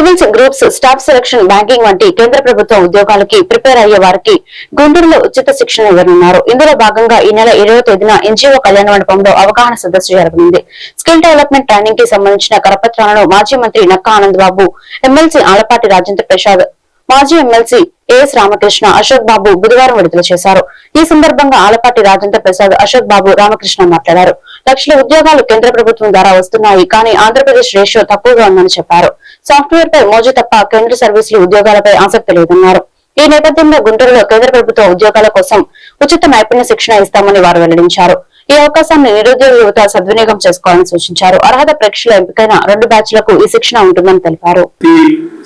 Civils groups staff selection banking వంటి కేంద్ర ప్రభుత్వ ఉద్యోగాలకి ప్రిపేర్ అయ్యే వారికి గుంటూరులో ఉచిత శిక్షణ ఇవ్వనున్నారు. ఇందులో భాగంగా ఈ నెల ఇరవై తేదీన ఎన్జీఓ కళ్యాణ మండపంలో అవగాహన సదస్సు జరగనుంది. స్కిల్ డెవలప్మెంట్ ట్రైనింగ్కి సంబంధించిన కరపత్రాలను మాజీ మంత్రి నక్కా ఆనంద్ బాబు ఎమ్మెల్సీ ఆలపాటి రాజేంద్ర ప్రసాద్ మాజీ MLC A S Ramakrishna Ashok Babu బుధవారం విడుదల చేశారు. ఈ సందర్భంగా ఆలపాటి రాజేంద్ర ప్రసాద్ అశోక్ బాబు రామకృష్ణ మాట్లాడారు. లక్షల ఉద్యోగాలు కేంద్ర ప్రభుత్వం ద్వారా వస్తున్నాయి కానీ ఆంధ్రప్రదేశ్ రేషియో తక్కువగా ఉందని చెప్పారు. సాఫ్ట్వేర్ పై మోజు తప్ప కేంద్ర సర్వీసులు ఉద్యోగాలపై ఆసక్తి లేదన్నారు. ఈ నేపథ్యంలో గుంటూరులో కేంద్ర ప్రభుత్వ ఉద్యోగాల కోసం ఉచిత నైపుణ్య శిక్షణ ఇస్తామని వారు వెల్లడించారు. ఈ అవకాశాన్ని నిరుద్యోగ యువత సద్వినియోగం చేసుకోవాలని సూచించారు. అర్హత పరీక్షల ఎంపికైన రెండు బ్యాచ్లకు ఈ శిక్షణ ఉంటుందని తెలిపారు. ఈ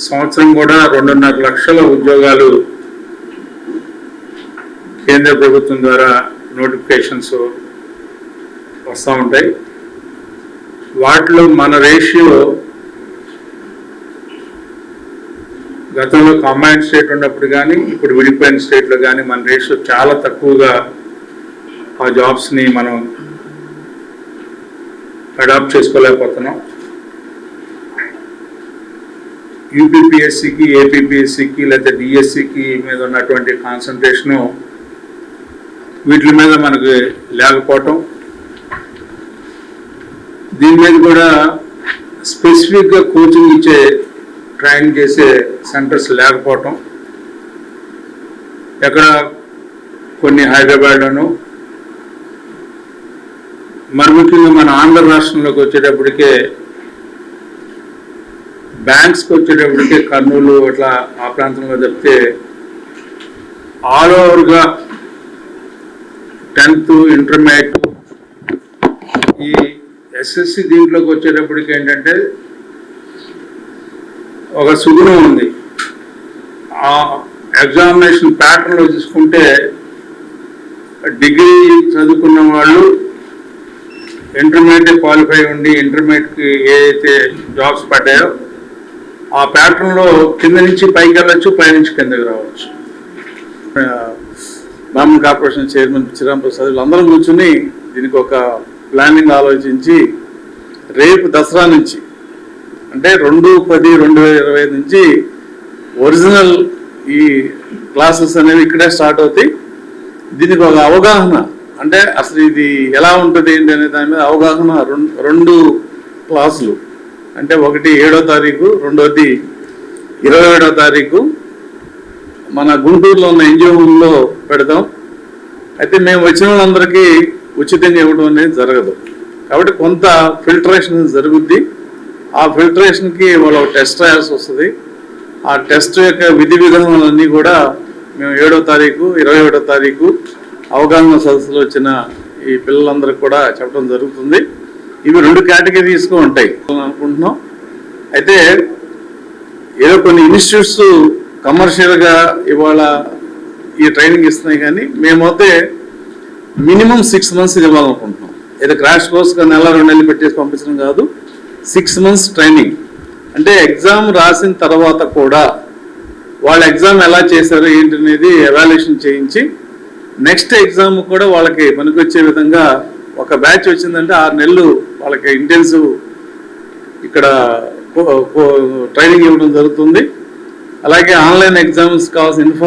సంవత్సరం కూడా రెండున్నర లక్షల ఉద్యోగాలు కేంద్ర ప్రభుత్వం ద్వారా నోటిఫికేషన్స్ వస్తూ ఉంటాయి. వాటిలో మన రేషియో గతంలో కంబైన్ స్టేట్ ఉన్నప్పుడు కానీ ఇప్పుడు విడిపోయిన స్టేట్లో కానీ మన రేషియో చాలా తక్కువగా ఆ జాబ్స్ని మనం అడాప్ట్ చేసుకోలేకపోతున్నాం. యూపీపీఎస్సికి ఏపీపీఎస్సికి లేకపోతే డిఎస్సికి మీద ఉన్నటువంటి కాన్సన్ట్రేషను వీటి మీద మనకు లేకపోవటం. దీని మీద కూడా స్పెసిఫిక్గా కోచింగ్ ఇచ్చే ట్రైన్ చేసే సెంటర్స్ లేకపోవటం ఎక్కడ కొన్ని హైదరాబాద్లోను మరి ముఖ్యంగా మన ఆంధ్ర రాష్ట్రంలోకి వచ్చేటప్పటికే బ్యాంక్స్కి వచ్చేటప్పటికే కర్నూలు అట్లా ఆ ప్రాంతంలో తప్పితే ఆల్ ఓవర్గా టెన్త్ ఇంటర్మీడియట్ ఈ ఎస్ఎస్సి దీంట్లోకి వచ్చేటప్పటికి ఏంటంటే ఒక సుగుణం ఉంది. ఆ ఎగ్జామినేషన్ ప్యాటర్న్లో చూసుకుంటే డిగ్రీ చదువుకున్న వాళ్ళు ఇంటర్మీడియట్ క్వాలిఫై ఉండి ఇంటర్మీడియట్కి ఏదైతే జాబ్స్ పడ్డాయో ఆ ప్యాటర్న్లో కింద నుంచి పైకి వెళ్ళచ్చు పై నుంచి కిందకి రావచ్చు. బ్రాహ్మణ్ కార్పొరేషన్ చైర్మన్ చిరాం ప్రసాద్ వీళ్ళందరం కూర్చుని దీనికి ఒక ప్లానింగ్ ఆలోచించి రేపు దసరా నుంచి అంటే రెండు పది రెండు వేల ఇరవై నుంచి ఒరిజినల్ ఈ క్లాసెస్ అనేవి ఇక్కడే స్టార్ట్ అవుతాయి. దీనికి ఒక అవగాహన అంటే అసలు ఇది ఎలా ఉంటుంది ఏంటి అనే దాని మీద అవగాహన రెండు రెండు క్లాసులు. అంటే ఒకటి ఏడో తారీఖు రెండోది ఇరవై ఏడో తారీఖు. మన గుంటూరులో ఉన్న ఎన్జిఓలో పెడతాం. అయితే మేము వచ్చిన వాళ్ళందరికీ ఉచితంగా ఇవ్వడం అనేది జరగదు. కాబట్టి కొంత ఫిల్టరేషన్ జరుగుద్ది. ఆ ఫిల్టరేషన్కి వాళ్ళు టెస్ట్ రాయాల్సి వస్తుంది. ఆ టెస్ట్ యొక్క విధి విధానాలన్నీ కూడా మేము ఏడో తారీఖు ఇరవై ఏడో తారీఖు అవగాహన సదస్సులో వచ్చిన ఈ పిల్లలందరికీ కూడా చెప్పడం జరుగుతుంది. ఇవి రెండు కేటగిరీస్గా ఉంటాయి అనుకుంటున్నాం. అయితే ఏదో కొన్ని ఇన్స్టిట్యూట్స్ కమర్షియల్గా ఇవాళ ఈ ట్రైనింగ్ ఇస్తున్నాయి కానీ మేమైతే మినిమం సిక్స్ మంత్స్ ఇవ్వాలనుకుంటున్నాం. ఏదో క్రాష్ కోర్స్గా నెల రెండు నెలలు పెట్టేసి పంపించడం కాదు. సిక్స్ మంత్స్ ట్రైనింగ్ అంటే ఎగ్జామ్ రాసిన తర్వాత కూడా వాళ్ళ ఎగ్జామ్ ఎలా చేశారు ఏంటి అనేది ఎవాల్యుయేషన్ చేయించి నెక్స్ట్ ఎగ్జామ్ కూడా వాళ్ళకి పనికొచ్చే విధంగా ఒక బ్యాచ్ వచ్చిందంటే ఆరు నెలలు వాళ్ళకి ఇంటెన్సివ్ ఇక్కడ ట్రైనింగ్ ఇవ్వడం జరుగుతుంది. అలాగే ఆన్లైన్ ఎగ్జామ్స్ కావాల్సిన ఇన్ఫర్మేషన్